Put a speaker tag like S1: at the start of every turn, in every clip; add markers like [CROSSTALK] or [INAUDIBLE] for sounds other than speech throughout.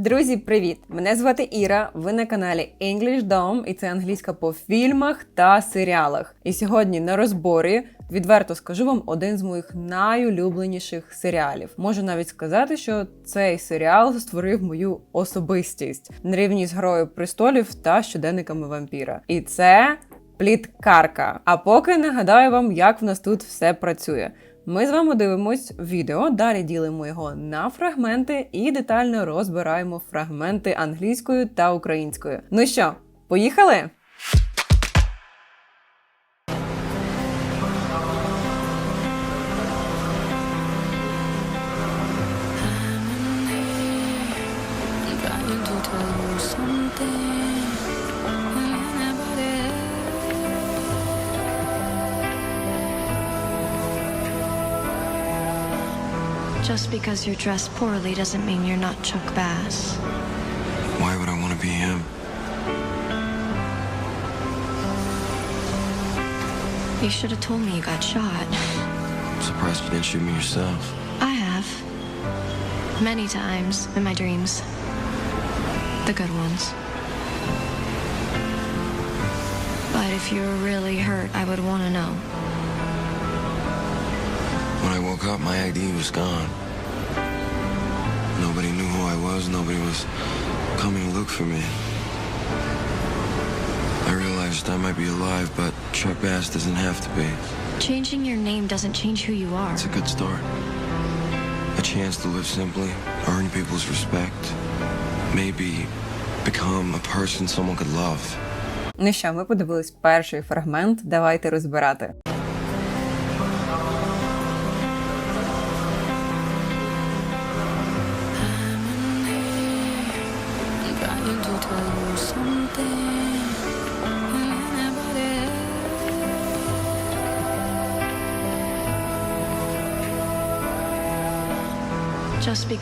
S1: Друзі, привіт! Мене звати Іра. Ви на каналі English Dom, і це англійська по фільмах та серіалах. І сьогодні на розборі відверто скажу вам один з моїх найулюбленіших серіалів. Можу навіть сказати, що цей серіал створив мою особистість на рівні з грою престолів та щоденниками вампіра. І це пліткарка. А поки нагадаю вам, як в нас тут все працює. Ми з вами дивимось відео, далі ділимо його на фрагменти і детально розбираємо фрагменти англійською та українською. Ну що, поїхали?
S2: Just because you're dressed poorly doesn't mean you're not Chuck Bass.
S3: Why would I want to be him?
S2: You should have told me you got shot.
S3: I'm surprised you didn't shoot me yourself.
S2: I have. Many times in my dreams. The good ones. But if you were really hurt, I would want to know.
S3: Woke up, my ID was gone. Nobody knew who I was. Nobody was coming to look for me. I realized I might be alive, but Chuck Bass doesn't have to be.
S2: Changing your name doesn't change who you are.
S3: It's a good start. A chance to live simply, earn people's respect, maybe become a person someone could love.
S1: Ну що, ми подивились перший фрагмент. Давайте розбирати.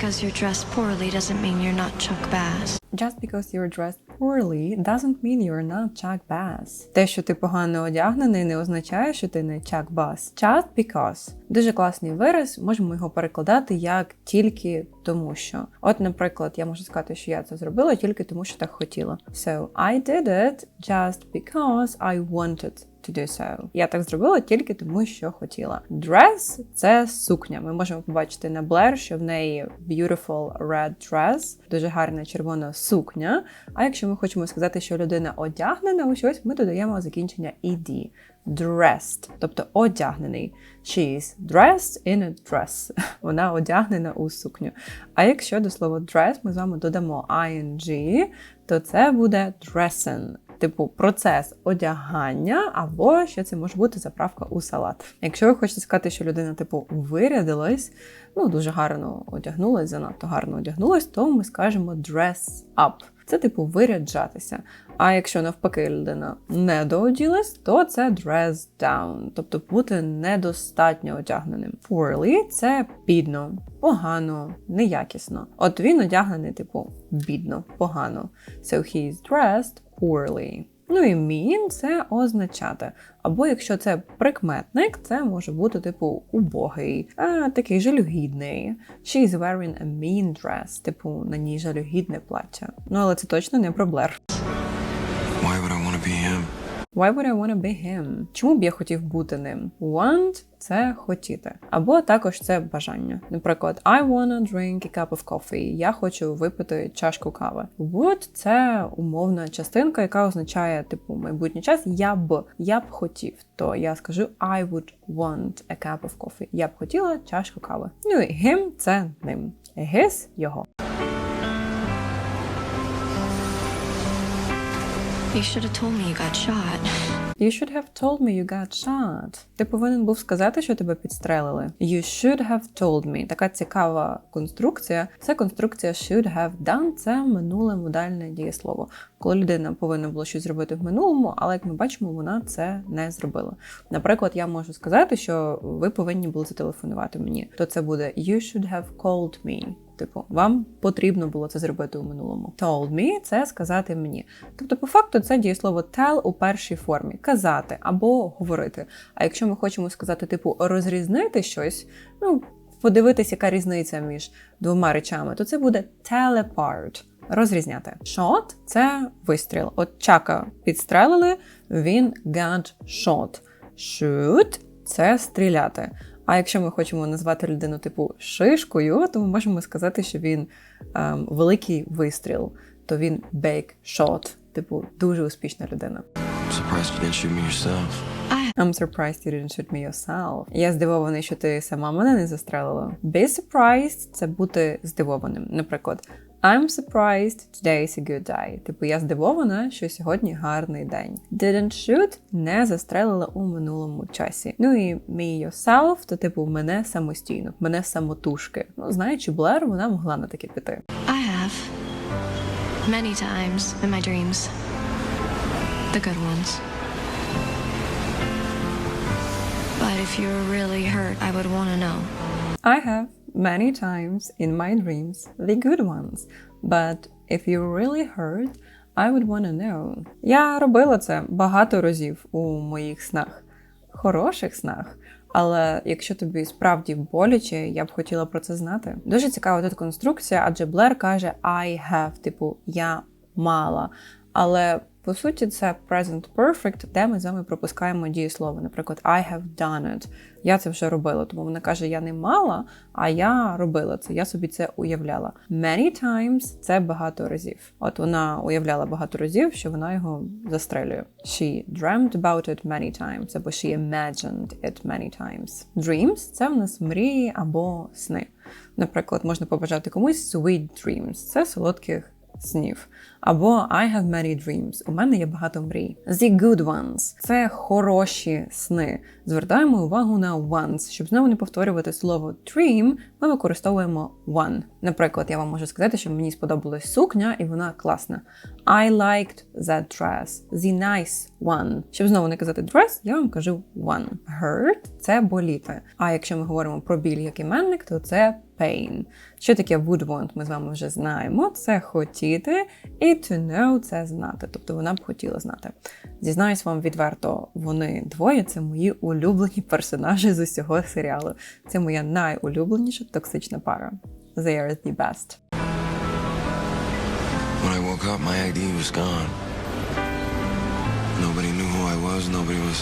S2: Because you're dressed poorly doesn't mean you're not Chuck Bass.
S1: Just because you're dressed poorly doesn't mean you're not Chuck Bass. Те, що ти погано одягнений, не означає, що ти не Chuck Bass. Just because. Дуже класний вираз, можемо його перекладати як тільки тому що. От, наприклад, я можу сказати, що я це зробила тільки тому, що так хотіла. So I did it just because I wanted to do. Я так зробила тільки тому, що хотіла. Dress – це сукня. Ми можемо побачити на Блер, що в неї beautiful red dress, дуже гарна червона сукня. А якщо ми хочемо сказати, що людина одягнена у щось, ми додаємо закінчення ed. Dressed, тобто одягнений. She is dressed in a dress. [LAUGHS] Вона одягнена у сукню. А якщо до слова dress ми з вами додамо ing, то це буде dressing. Типу процес одягання, або ще це може бути заправка у салат. Якщо ви хочете сказати, що людина, типу, вирядилась, ну дуже гарно одягнулась, занадто гарно одягнулась, то ми скажемо dress up. Це типу виряджатися. А якщо навпаки людина не дооділась, то це dress down, тобто бути недостатньо одягненим. Poorly – це бідно, погано, неякісно. От він одягнений, типу, бідно, погано. So he dressed poorly. Ну і mean – це означати. Або якщо це прикметник, це може бути типу убогий, а, такий жалюгідний. She is wearing a mean dress, типу на ній жалюгідне плаття. Ну але це точно не про Блер.
S3: Why would I
S1: wanna be him? Чому б я хотів бути ним? Want – це хотіти. Або також це бажання. Наприклад, I wanna drink a cup of coffee. Я хочу випити чашку кави. Would – це умовна частинка, яка означає типу майбутній час. Я б я б хотів. То я скажу I would want a cup of coffee. Я б хотіла чашку кави. Ну і him – це ним. His – його.
S2: You should have told me you got shot.
S1: You should have told me you got shot. Ти повинен був сказати, що тебе підстрелили. You should have told me. Така цікава конструкція. Це конструкція should have done. Це минуле модальне дієслово. Коли людина повинна була щось зробити в минулому, але як ми бачимо, вона це не зробила. Наприклад, я можу сказати, що ви повинні були зателефонувати мені. То це буде You should have called me. Типу, вам потрібно було це зробити у минулому. Told me – це сказати мені. Тобто, по факту, це дієслово tell у першій формі казати або говорити. А якщо ми хочемо сказати, типу, розрізнити щось, ну. подивитись, яка різниця між двома речами, то це буде telepart. Розрізняти. Shot – це вистріл. От чака підстрелили, він got shot. Shoot – це стріляти. А якщо ми хочемо назвати людину типу шишкою, то ми можемо сказати, що він ем, великий вистріл, то він big shot, типу дуже успішна людина.
S3: I'm surprised you didn't shoot me yourself.
S1: I'm surprised you didn't shoot me yourself. Я здивований, що ти сама мене не застрелила. Be surprised – це бути здивованим. Наприклад, I'm surprised today's a good day. Типу, я здивована, що сьогодні гарний день. Didn't shoot – не застрелила у минулому часі. Ну і me yourself – то типу мене самостійно, мене самотужки. Ну, знаючи Блер, вона могла на таке піти.
S2: I have. Many times in my dreams. The good ones. But if you're really hurt, I would want to know.
S1: I have many times in my dreams the good ones, but if you really hurt, I would want to know. Я робила це багато разів у моїх снах, хороших снах. Але якщо тобі справді боляче, я б хотіла про це знати. Дуже цікава тут конструкція, адже Блер каже I have, типу я мала. Але по суті, це present perfect, де ми з вами пропускаємо дієслово. Наприклад, I have done it. Я це вже робила. Тому вона каже: я не мала, а я робила це. Я собі це уявляла. Many times це багато разів. От вона уявляла багато разів, що вона його застрелює. She dreamt about it many times, або she imagined it many times. Dreams це в нас мрії або сни. Наприклад, можна побажати комусь sweet dreams. Це солодких снів. Або I have many dreams. У мене є багато мрій. The good ones це хороші сни. Звертаємо увагу на ones. Щоб знову не повторювати слово dream, ми використовуємо one. Наприклад, я вам можу сказати, що мені сподобалась сукня, і вона класна. I liked that dress. The nice one. Щоб знову не казати dress, я вам кажу one. Hurt – це боліти. А якщо ми говоримо про біль як іменник, то це pain. Що таке would want, ми з вами вже знаємо. Це хотіти, і to know – це знати. Тобто вона б хотіла знати. Зізнаюсь вам відверто, вони двоє це мої улюблені персонажі з усього серіалу. Це моя найулюбленіша токсична пара. They are the best.
S3: When I woke up, my ID was gone. Nobody knew who I was. Nobody was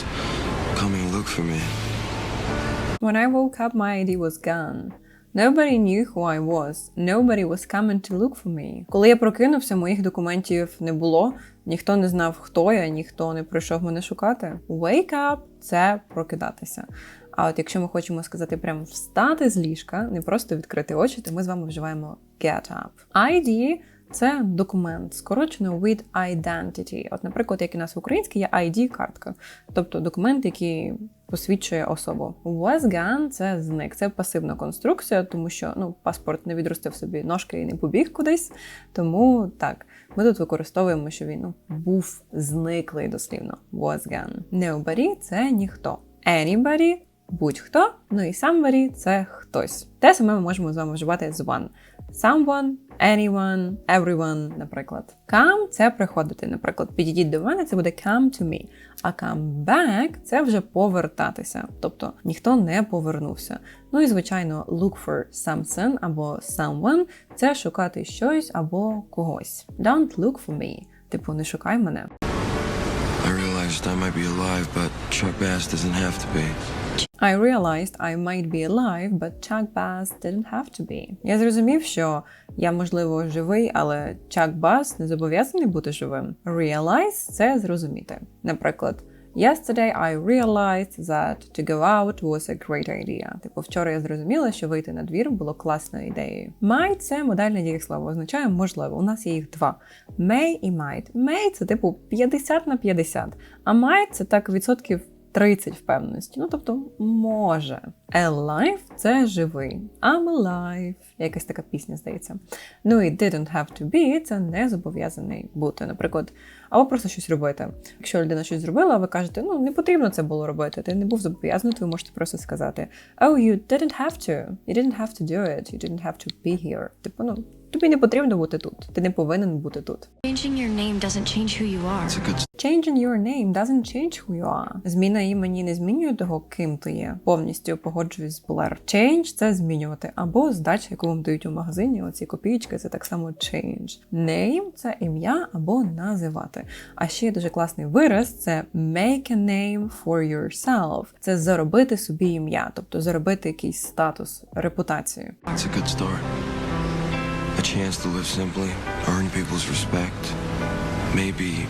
S3: coming to look for me.
S1: When I woke up, my ID was gone. Nobody knew who I was. Nobody was coming to look for me. Коли я прокинувся, моїх документів не було. Ніхто не знав, хто я, ніхто не прийшов мене шукати. Wake up – це прокидатися. А от якщо ми хочемо сказати прямо встати з ліжка, не просто відкрити очі, то ми з вами вживаємо get up. ID – це документ, скорочено with identity. От, наприклад, як у нас в українській є ID-картка, тобто документ, який посвідчує особу. Was gone – це зник, це пасивна конструкція, тому що ну, паспорт не відростив собі ножки і не побіг кудись. Тому так, ми тут використовуємо, що він ну, був зниклий дослівно. Was gone. Nobody – це ніхто. Anybody – будь-хто. Ну і somebody – це хтось. Те саме ми можемо з вами вживати з one. Someone, anyone, everyone, наприклад. Come – це приходити. Наприклад, підійдіть до мене, це буде come to me. А come back – це вже повертатися. Тобто ніхто не повернувся. Ну і звичайно, look for something або someone – це шукати щось або когось. Don't look for me. Типу, не шукай мене.
S3: I realized I might be alive, but Chuck Bass doesn't have to be.
S1: I realized I might be alive, but Chuck Bass didn't have to be. Я зрозумів, що я, можливо, живий, але Chuck Bass не зобов'язаний бути живим. Realize – це зрозуміти. Наприклад, Yesterday I realized that to go out was a great idea. Типу, вчора я зрозуміла, що вийти на двір було класною ідеєю. Might – це модальне дієслово, означає можливо. У нас є їх два: may і might. May – це типу 50 на 50, а might – це так відсотків 30 впевненості. Ну, тобто, може. Alive – це живий. I'm alive. Якась така пісня, здається. Ну і didn't have to be – це не зобов'язаний бути. Наприклад, або просто щось робити. Якщо людина щось зробила, ви кажете, ну не потрібно це було робити, ти не був зобов'язаний, то ви можете просто сказати: Oh, you didn't have to. You didn't have to do it. You didn't have to be here. Типу, ну, Тобі не потрібно бути тут. Ти не повинен бути тут.
S2: Changing your name doesn't change who you are.
S1: Changing your name doesn't change who you are. Зміна імені не змінює того, ким ти є. Повністю погоджуюсь з Blair. Change – це змінювати. Або здача, яку вам дають у магазині, оці копійки, це так само change. Name – це ім'я або називати. А ще є дуже класний вираз це make a name for yourself. Це заробити собі ім'я, тобто заробити якийсь статус, репутацію.
S3: It's a good start. A chance to live simply, earn people's respect, maybe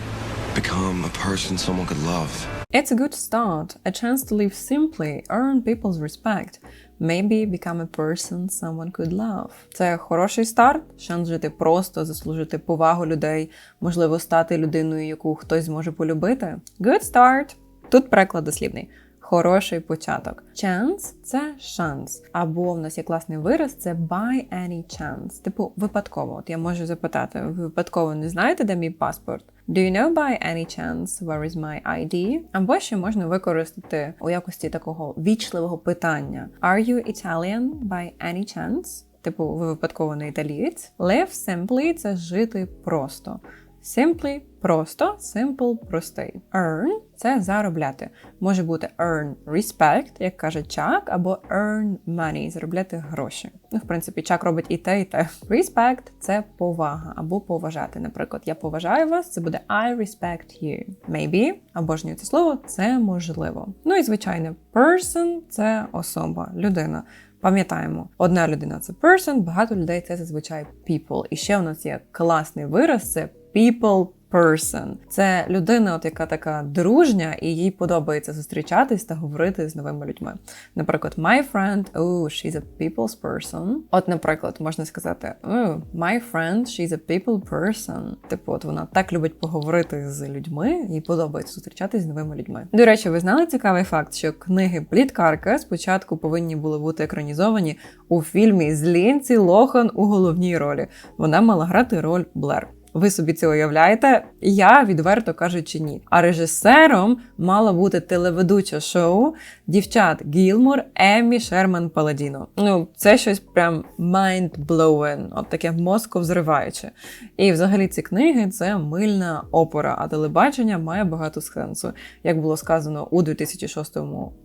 S3: become a person someone could love.
S1: It's a good start, a chance to live simply, earn people's respect, maybe become a person someone could love. Це хороший старт, шанс жити просто, заслужити повагу людей, можливо, стати людиною, яку хтось зможе полюбити. Good start. Тут переклад дослівний. Хороший початок. Chance – це шанс. Або в нас є класний вираз це by any chance. Типу, випадково. От я можу запитати: ви випадково не знаєте, де мій паспорт? Do you know by any chance where is my ID? Або ще можна використати у якості такого вічливого питання. Are you Italian by any chance? Типу, ви випадково не італієць. Live simply – це жити просто. Simply – просто, simple – простий. Earn – це заробляти. Може бути earn respect, як каже Чак, або earn money – заробляти гроші. Ну, в принципі, Чак робить і те, і те. Respect – це повага або поважати. Наприклад, я поважаю вас, це буде I respect you. Maybe, обожнюю це слово, це можливо. Ну і звичайно, person – це особа, людина. Пам'ятаємо, одна людина це person, багато людей це зазвичай people. І ще у нас є класний вираз: це people person. Це людина, от яка така дружня, і їй подобається зустрічатись та говорити з новими людьми. Наприклад, my friend, oh, she's a people's person. От, наприклад, можна сказати, oh, my friend, she's a people person. Типу, от вона так любить поговорити з людьми, їй подобається зустрічатись з новими людьми. До речі, ви знали цікавий факт, що книги Пліткарка спочатку повинні були бути екранізовані у фільмі з Лінці Лохан у головній ролі. Вона мала грати роль Блер. Ви собі це уявляєте? Я відверто кажучи, ні. А режисером мала бути телеведуча шоу дівчат Гілмор, Еммі Шерман Паладіно. Ну, це щось прям mind-blowing, от таке мозковзриваюче. І взагалі ці книги це мильна опора, а телебачення має багато сенсу. Як було сказано у 2006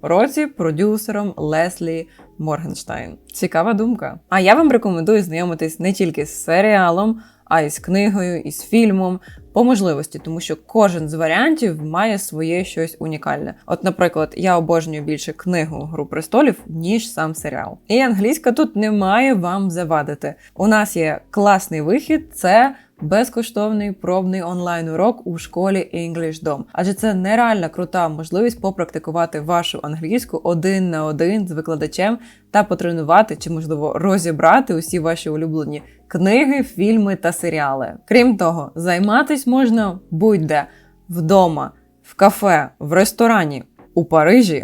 S1: році продюсером Леслі Моргенштайн. Цікава думка. А я вам рекомендую знайомитись не тільки з серіалом а із книгою, і з фільмом по можливості, тому що кожен з варіантів має своє щось унікальне. От, наприклад, я обожнюю більше книгу Гру престолів, ніж сам серіал. І англійська тут не має вам завадити. У нас є класний вихід, це. Безкоштовний пробний онлайн-урок у школі English Dom. Адже це нереальна крута можливість попрактикувати вашу англійську один на один з викладачем та потренувати чи, можливо, розібрати усі ваші улюблені книги, фільми та серіали. Крім того, займатись можна будь-де вдома, в кафе, в ресторані. У Парижі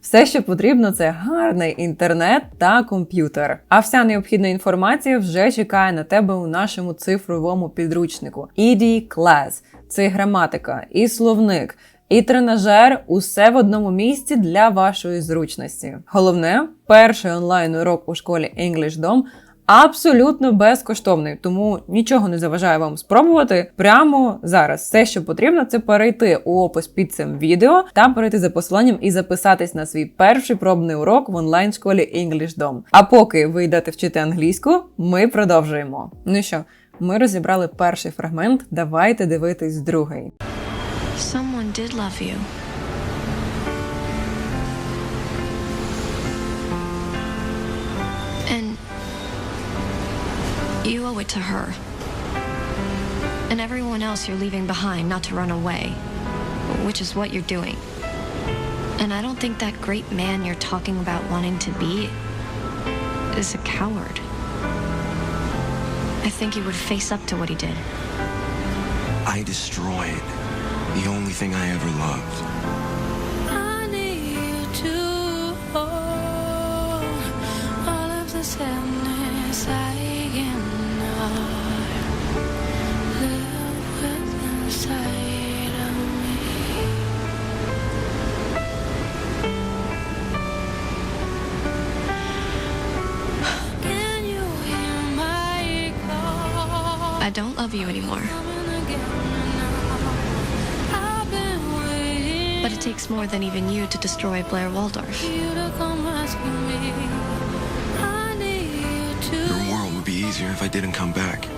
S1: все, що потрібно, це гарний інтернет та комп'ютер. А вся необхідна інформація вже чекає на тебе у нашому цифровому підручнику. ED Class – це граматика, і словник, і тренажер усе в одному місці для вашої зручності. Головне, перший онлайн-урок у школі English Dom абсолютно безкоштовний, тому нічого не заважає вам спробувати прямо зараз. Все, що потрібно, це перейти у опис під цим відео та перейти за посиланням і записатись на свій перший пробний урок в онлайн-школі English Dom. А поки ви йдете вчити англійську, ми продовжуємо. Ну що, ми розібрали перший фрагмент. Давайте дивитись другий.
S2: Someone did love you. You owe it to her. And everyone else you're leaving behind not to run away, which is what you're doing. And I don't think that great man you're talking about wanting to be is a coward. I think he would face up to what he did.
S3: I destroyed the only thing I ever loved.
S4: I
S2: love you anymore.
S4: coming again now. I've been waiting
S2: But it takes more than even you to destroy Blair Waldorf.
S4: for you to come rescue me. I need you to
S3: Your world would be easier if I didn't come back.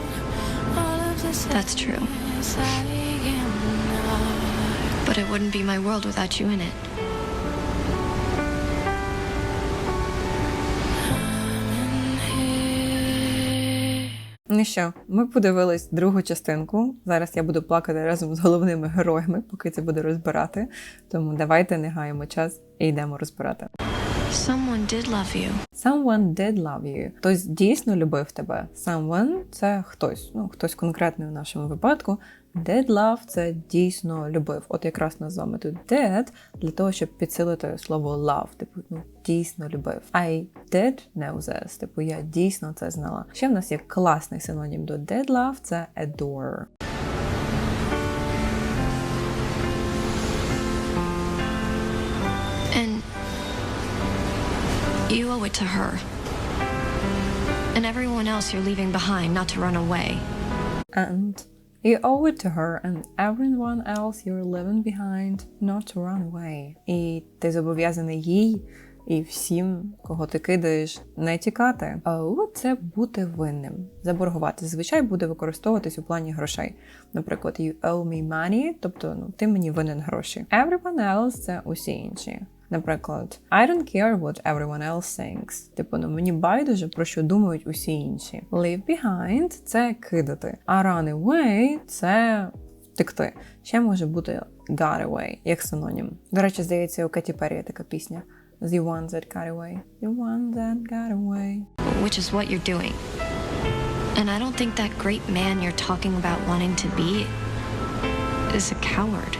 S4: all of the
S2: That's true.
S4: sadness I ignore.
S2: But it wouldn't be my world without you in it.
S1: Ну що, ми подивились другу частинку. Зараз я буду плакати разом з головними героями, поки це буде розбирати. Тому давайте не гаємо час і йдемо розбирати.
S2: Someone did love you.
S1: Someone did love you. Хтось дійсно любив тебе. Someone – це хтось, ну хтось конкретний у нашому випадку. Did love – це дійсно любив. От якраз нас з вами тут did для того, щоб підсилити слово love. Типу, ну дійсно любив. I did know this. Типу, я дійсно це знала. Ще в нас є класний синонім до did love – це adore.
S2: And you owe it to her. And everyone else you're leaving behind not to run away.
S1: And you owe it to her and everyone else you're leaving behind not to run away. І ти зобов'язаний їй і всім, кого ти кидаєш, не тікати. Owe – це бути винним. Заборгувати зазвичай буде використовуватись у плані грошей. Наприклад, you owe me money, тобто ну, ти мені винен гроші. Everyone else – це усі інші. Наприклад, I don't care what everyone else thinks. Типу, ну мені байдуже про що думають усі інші. Leave behind це кидати, а run away це втекти. Ще може бути got away, як синонім. До речі, здається, у Кеті Перрі є така пісня. The one that got away. The one that got away.
S2: which is what you're doing. And I don't think that great man you're talking about wanting to be is a coward.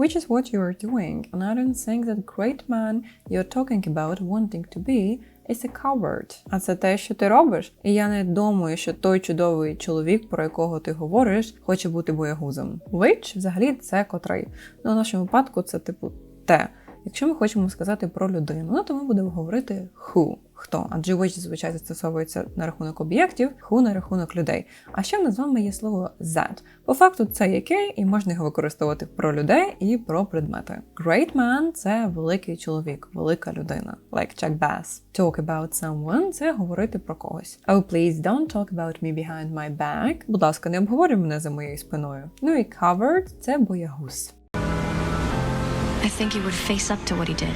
S1: Which is what you are doing. And I don't think that great man you're talking about wanting to be is a coward. А це те, що ти робиш. І я не думаю, що той чудовий чоловік, про якого ти говориш, хоче бути боягузом. Which взагалі це котрий. Ну, в нашому випадку це типу те. Якщо ми хочемо сказати про людину, ну, то ми будемо говорити who. Хто? Адже which зазвичай застосовується на рахунок об'єктів, who на рахунок людей. А ще в нас з вами є слово that. По факту це яке, і можна його використовувати про людей і про предмети. Great man – це великий чоловік, велика людина, like Jack Bass. Talk about someone – це говорити про когось. Oh, please don't talk about me behind my back. Будь ласка, не обговорюй мене за моєю спиною. Ну і covered – це боягуз.
S2: I think he would face up to what he did.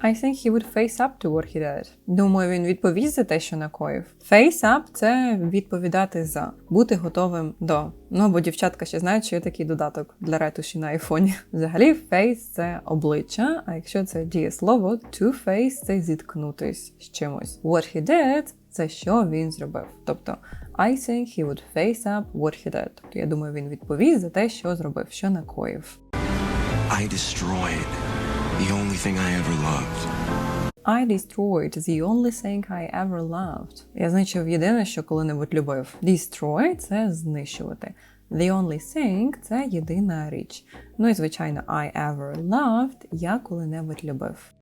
S1: I think he would face up to what he did. Думаю, він відповість за те, що накоїв. Face up – це відповідати за, бути готовим до. Ну бо дівчатка ще знають, що є такий додаток для ретуші на айфоні. [LAUGHS] Взагалі, face – це обличчя, а якщо це дієслово, to face – це зіткнутись з чимось. What he did – це що він зробив. Тобто, I think he would face up what he did. Тобто, я думаю, він відповість за те, що зробив, що накоїв.
S3: I destroyed the only thing I ever loved.
S1: I destroyed the only thing I ever loved. Я знищив єдине, що коли-небудь любив. Destroy – це знищувати. The only thing – це єдина річ. Ну і звичайно, I ever loved – я коли-небудь любив.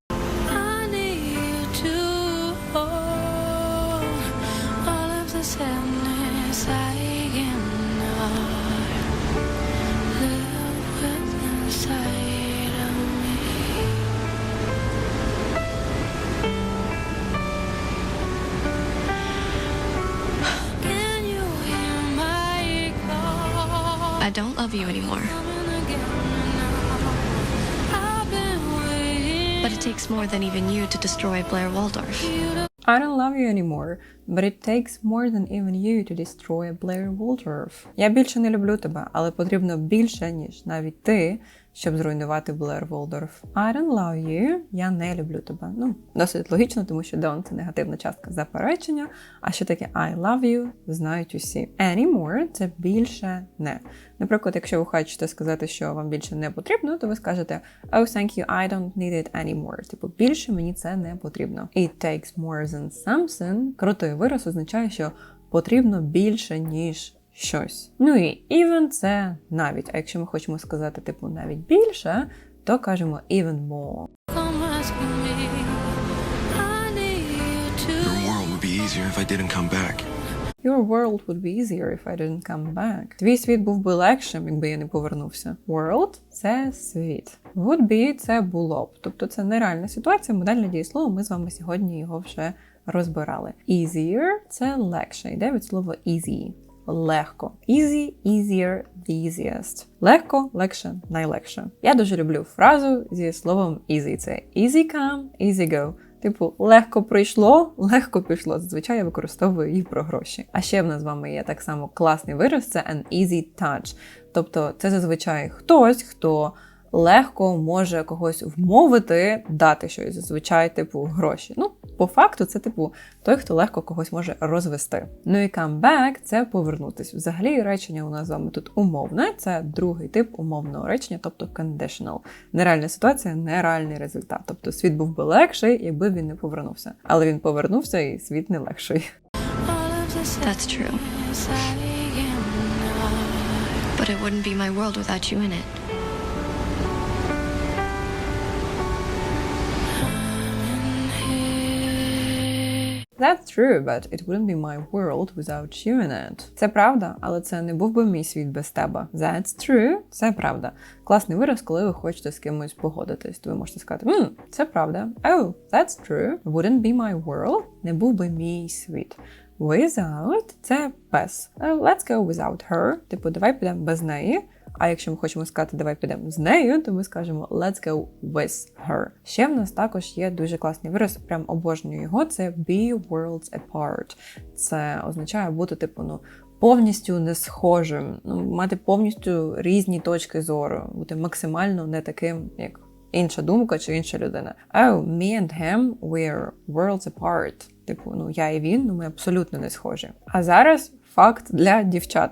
S4: I
S2: don't love you anymore.
S4: Coming again now. I've been waiting
S2: But it takes more than even you to destroy Blair Waldorf.
S4: for you to
S1: I don't love you anymore, but it takes more than even you to destroy Blair Waldorf. Я більше не люблю тебе, але потрібно більше, ніж навіть ти, щоб зруйнувати Блер Волдорф. Love you, я не люблю тебе. Ну, досить логічно, тому що don't – це негативна частка заперечення, а що таке I love you, знають усі. Anymore – це більше не. Наприклад, якщо ви хочете сказати, що вам більше не потрібно, то ви скажете Oh, thank you, I don't need it anymore. Типу, більше мені це не потрібно. It takes more than something. Крутий вираз означає, що потрібно більше, ніж щось. Ну і even це навіть. А якщо ми хочемо сказати, типу, навіть більше, то кажемо even more.
S4: come rescue me. I need you
S3: Your
S4: to
S3: world would be easier if I didn't come back.
S1: Your world would be easier if I didn't come back. Твій світ був би легшим, якби я не повернувся. World – це світ. Would be – це було б. Тобто це нереальна ситуація, модальне дієслово. Ми з вами сьогодні його вже розбирали. Easier – це легше. Йде від слова easy. Легко. Easy, easier, the easiest. Легко, легше, найлегше. Я дуже люблю фразу зі словом easy. Це easy come, easy go. Типу, легко прийшло, легко пішло. Зазвичай я використовую її про гроші. А ще в нас з вами є так само класний вираз це an easy touch. Тобто, це зазвичай хтось, хто легко може когось вмовити дати щось, зазвичай, типу, гроші. Ну, по факту, це типу той, хто легко когось може розвести. Ну і back – це повернутись. Взагалі, речення у нас з вами тут умовне, це другий тип умовного речення, тобто conditional. Нереальна ситуація, нереальний результат. Тобто світ був би легший, якби він не повернувся. Але він повернувся, і світ не легший.
S2: That's true. But it wouldn't be my world without you in it.
S1: That's true, but it wouldn't be my world without you in it. Це правда, але це не був би мій світ без тебе. That's true, це правда. Класний вираз, коли ви хочете з кимось погодитись. То ви можете сказати, «М, це правда. Oh, that's true. Wouldn't be my world. Не був би мій світ. Without – це без. Let's go without her. Типу, давай підемо без неї. А якщо ми хочемо сказати, давай підемо з нею, то ми скажемо let's go with her. Ще в нас також є дуже класний вираз, прям обожнюю його. Це be worlds apart. Це означає бути, типу, ну. Повністю не схожим, ну, мати повністю різні точки зору, бути максимально не таким, як інша думка чи інша людина. Oh, me and him, we're worlds apart. Типу, ну я і він, ну ми абсолютно не схожі. А зараз факт для дівчат.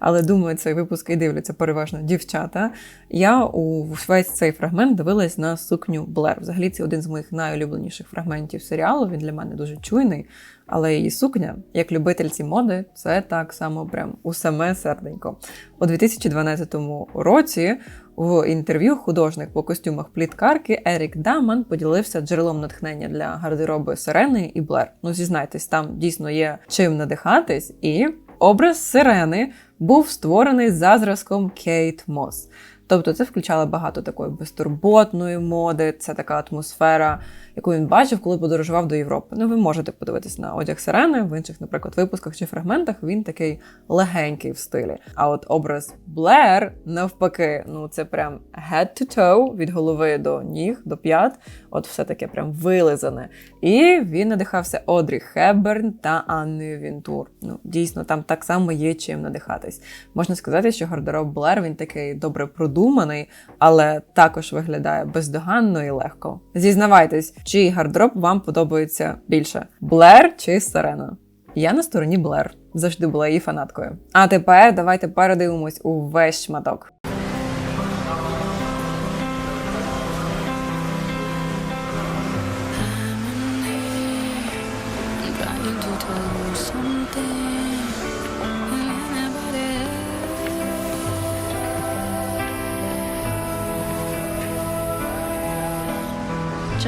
S1: Але думаю, цей випуск і дивляться переважно дівчата. Я у весь цей фрагмент дивилась на сукню Блер. Взагалі, це один з моїх найулюбленіших фрагментів серіалу. Він для мене дуже чуйний. Але її сукня, як любительці моди, це так само прям у саме серденько. У 2012 році в інтерв'ю художник по костюмах пліткарки Ерік Даман поділився джерелом натхнення для гардероби Сирени і Блер. Ну, зізнайтесь, там дійсно є чим надихатись, і образ Сирени був створений за зразком Кейт Мос. Тобто це включало багато такої безтурботної моди, це така атмосфера, яку він бачив, коли подорожував до Європи. Ну, ви можете подивитись на одяг сирени в інших, наприклад, випусках чи фрагментах. Він такий легенький в стилі. А от образ Блер, навпаки, ну це прям head to toe, від голови до ніг, до п'ят. От все таке прям вилизане. І він надихався Одрі Хепберн та Анною Вінтур. Ну, дійсно, там так само є чим надихатись. Можна сказати, що гардероб Блер він такий добре продуманий, але також виглядає бездоганно і легко. Зізнавайтесь, чий гардероб вам подобається більше: Блер чи Сирена? Я на стороні Блер. Завжди була її фанаткою. А тепер давайте передивимось увесь шматок.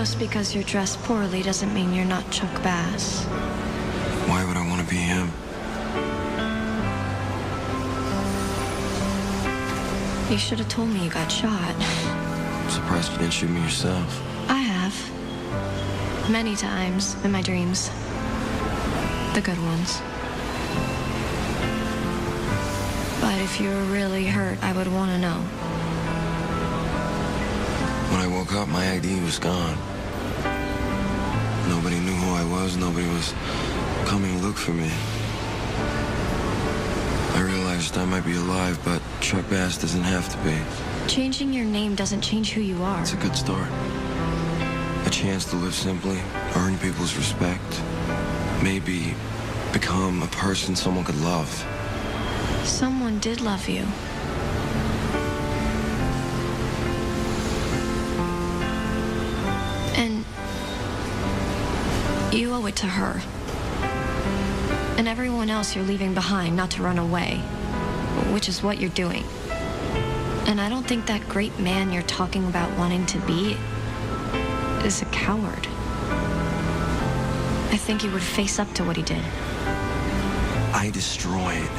S2: Just because you're dressed poorly doesn't mean you're not Chuck Bass.
S3: Why would I want to be him?
S2: You should have told me you got shot.
S3: I'm surprised you didn't shoot me yourself.
S2: I have. Many times in my dreams. The good ones. But if you were really hurt, I would want to know.
S3: When I woke up, my ID was gone. Nobody knew who I was. Nobody was coming to look for me. I realized I might be alive, but Chuck Bass doesn't have to be.
S2: Changing your name doesn't change who you are.
S3: It's a good start. A chance to live simply, earn people's respect, maybe become a person someone could love.
S2: Someone did love you. Owe it to her. And everyone else you're leaving behind not to run away, which is what you're doing. And I don't think that great man you're talking about wanting to be is a coward. I think he would face up to what he did.
S3: I destroyed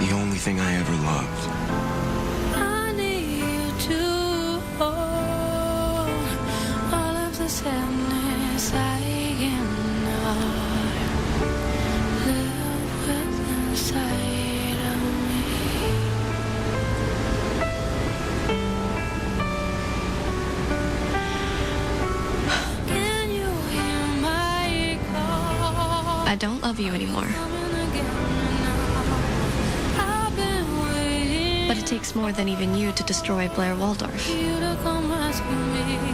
S3: the only thing I ever loved.
S4: I
S2: love you anymore,
S4: Coming again now. I've been waiting.
S2: but it takes more than even you to destroy Blair Waldorf.
S4: you to come rescue me.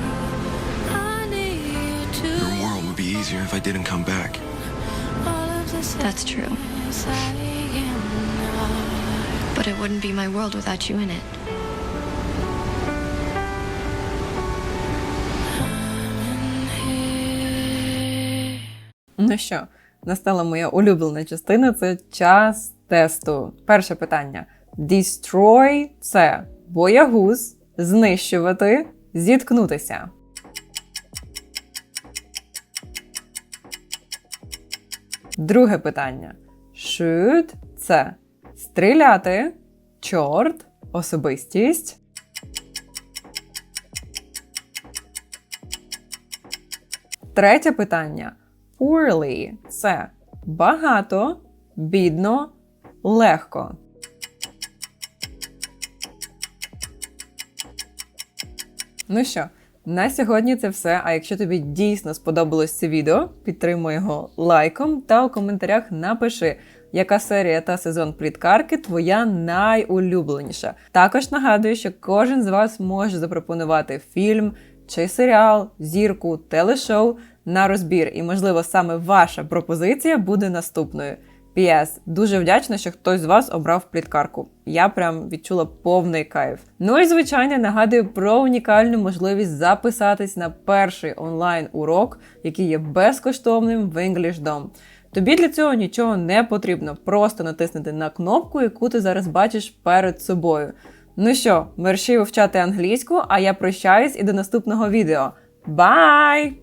S4: I need you to
S3: Your world would be easier if I didn't come back.
S4: all of the
S2: That's true,
S4: sadness I cannot.
S2: but it wouldn't be my world without you in it.
S1: Ну що, настала моя улюблена частина це час тесту. Перше питання: Destroy – це боягуз, знищувати, зіткнутися. Друге питання: Shoot – це стріляти, чорт, особистість. Третє питання: Poorly – це багато, бідно, легко. Ну що, на сьогодні це все. А якщо тобі дійсно сподобалось це відео, підтримуй його лайком та у коментарях напиши, яка серія та сезон пліткарки твоя найулюбленіша. Також нагадую, що кожен з вас може запропонувати фільм чи серіал, зірку, телешоу на розбір, і, можливо, саме ваша пропозиція буде наступною. Піс, дуже вдячна, що хтось з вас обрав пліткарку. Я прям відчула повний кайф. Ну і звичайно нагадую про унікальну можливість записатись на перший онлайн урок, який є безкоштовним в EnglishDom. Тобі для цього нічого не потрібно, просто натиснути на кнопку, яку ти зараз бачиш перед собою. Ну що, мерщій вивчати англійську, а я прощаюсь і до наступного відео. Бай!